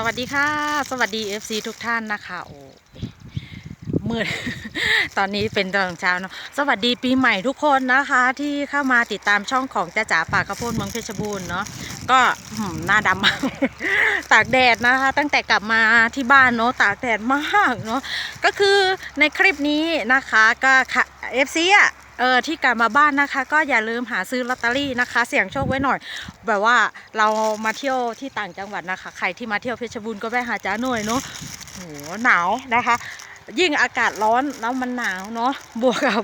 สวัสดีค่ะ สวัสดี FC ทุกท่านนะคะโอ้มืด ตอนนี้เป็นตอนเช้าเนาะสวัสดีปีใหม่ทุกคนนะคะ ที่เข้ามาติดตามช่องของจ้าจ๋าปากกระโพดเมืองเพชรบูรณ์เนาะก็หน้าดำมากตากแดดนะคะ ตั้งแต่กลับมาที่บ้านเนาะตากแดดมากเนาะก็คือในคลิปนี้นะคะก็ค่ะ FC อะ เออที่กลับมาบ้านนะคะ ก็อย่าลืมหาซื้อลอตเตอรี่นะคะ เสี่ยงโชคไว้หน่อย แบบว่าเรามาเที่ยวที่ต่างจังหวัดนะคะ ใครที่มาเที่ยวเพชรบูรณ์ก็ไปหาจ้าหน่อยเนาะโหหนาวนะคะ ยิ่งอากาศร้อนแล้วมันหนาวเนาะบวกกับ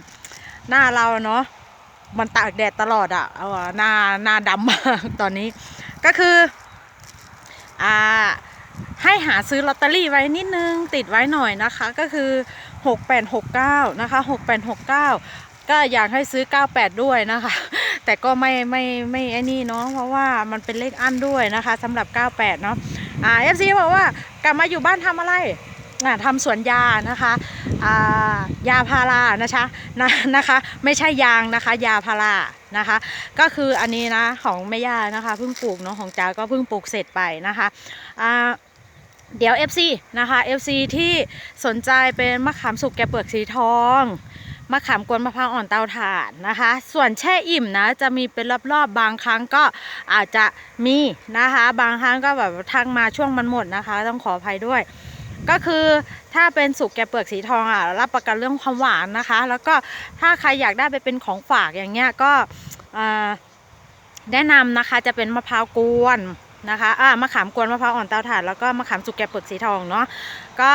หน้าเราเนาะมันตากแดดตลอดอะเออะหน้าหน้าดำมากตอนนี้ก็คืออ่าให้หาซื้อลอตเตอรี่ไว้นิดนึงติดไว้หน่อยนะคะ ก็คือ 6869นะคะ6869 ก็อยากให้ซื้อ 98 ด้วยนะคะ แต่ก็ไม่ไม่ไม่ไอ้นี่เนาะเพราะว่ามันเป็นเลขอั้นด้วยนะคะสำหรับ 98 เนาะอ่า FC บอกว่ากลับมาอยู่บ้านทำอะไรอ่าทำสวนยานะคะอ่ายาพารานะคะนะนะคะ ไม่ใช่ยางนะคะ ยาพารานะคะ ก็คืออันนี้นะของแม่ย่านะคะเพิ่งปลูกเนาะของจ้าก็เพิ่งปลูกเสร็จไปนะคะอ่าเดี๋ยว FC นะคะ FC ที่สนใจเป็นมะขามสุกแกเปลือกสีทอง มะขามกวนมะพร้าวอ่อนเตาถ่านนะคะ ส่วนแช่อิ่มนะจะมีเป็นรอบๆบางครั้งก็อาจจะมีนะคะ บางครั้งก็แบบทางมาช่วงมันหมดนะคะ ต้องขออภัยด้วย ก็คือถ้าเป็นสุกแกะเปลือกสีทองอะรับประกันเรื่องความหวานนะคะ แล้วก็ถ้าใครอยากได้ไปเป็นของฝากอย่างเงี้ยก็แนะนำนะคะจะเป็นมะพร้าวกวน นะคะอ่ามะขามกวนมะพร้าวอ่อนเตาถ่านแล้วก็มะขามสุกแกะเปลือกสีทองเนาะก็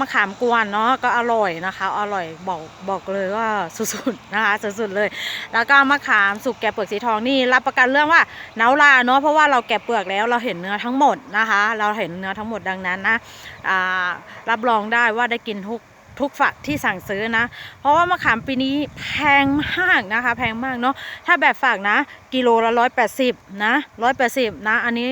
มะขามกวนเนาะก็อร่อยนะคะ อร่อยบอกบอกเลยว่าสุดๆนะคะสุดๆเลย แล้วก็มะขามสุกแกะเปลือกสีทองนี่รับประกันเรื่องว่าเนาลาเนาะเพราะว่าเราแกะเปลือกแล้วเราเห็นเนื้อทั้งหมดนะคะ เราเห็นเนื้อทั้งหมดดังนั้นนะอ่ารับรองได้ว่าได้กินทุก ทุกฝักที่สั่งซื้อนะ เพราะว่ามะขามปีนี้แพงมากนะคะ แพงมากเนาะถ้าแบบฝากนะ กิโลละร้อยแปดสิบนะร้อยแปดสิบนะ อันนี้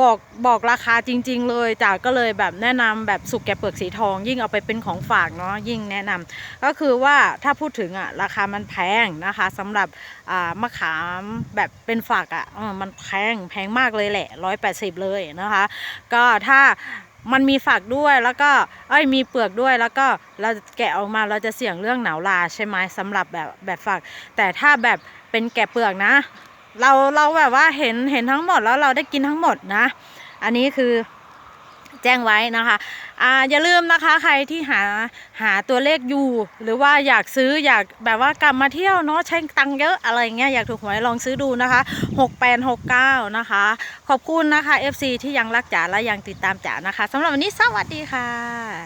บอกบอกราคาจริง ๆ เลยจาก็เลยแบบแนะนำแบบสุกแกะเปลือกสีทอง ยิ่งเอาไปเป็นของฝากเนาะยิ่งแนะนำก็คือว่าถ้าพูดถึงอะราคามันแพงนะคะสำหรับอ่ามะขามแบบเป็นฝากอะออมันแพงแพงมากเลยแหละร้อยแปดสิบเลยนะคะ ก็ถ้า มันมีฝักด้วยแล้วก็เอ้ยมีเปลือกด้วยแล้วก็เราแกะออกมาเราจะเสี่ยงเรื่องหนาวลาใช่ไหมสำหรับแบบแบบฝัก แต่ถ้าแบบเป็นแกะเปลือกนะ เราเราแบบว่าเห็นเห็นทั้งหมดแล้วเราได้กินทั้งหมดนะ อันนี้คือ แจ้งไว้นะคะอ่าอย่าลืมนะคะใครที่หาหาตัวเลขอยู่ หรือว่าอยากซื้ออยากแบบว่ากลับมาเที่ยวเนาะใช้ตังค์เยอะอะไรเงี้ยอยากถูกหวยลองซื้อดูนะคะ6869นะคะ ขอบคุณนะคะ FC ที่ยังรักจ๋าและยังติดตามจ๋านะคะสำหรับวันนี้สวัสดีค่ะ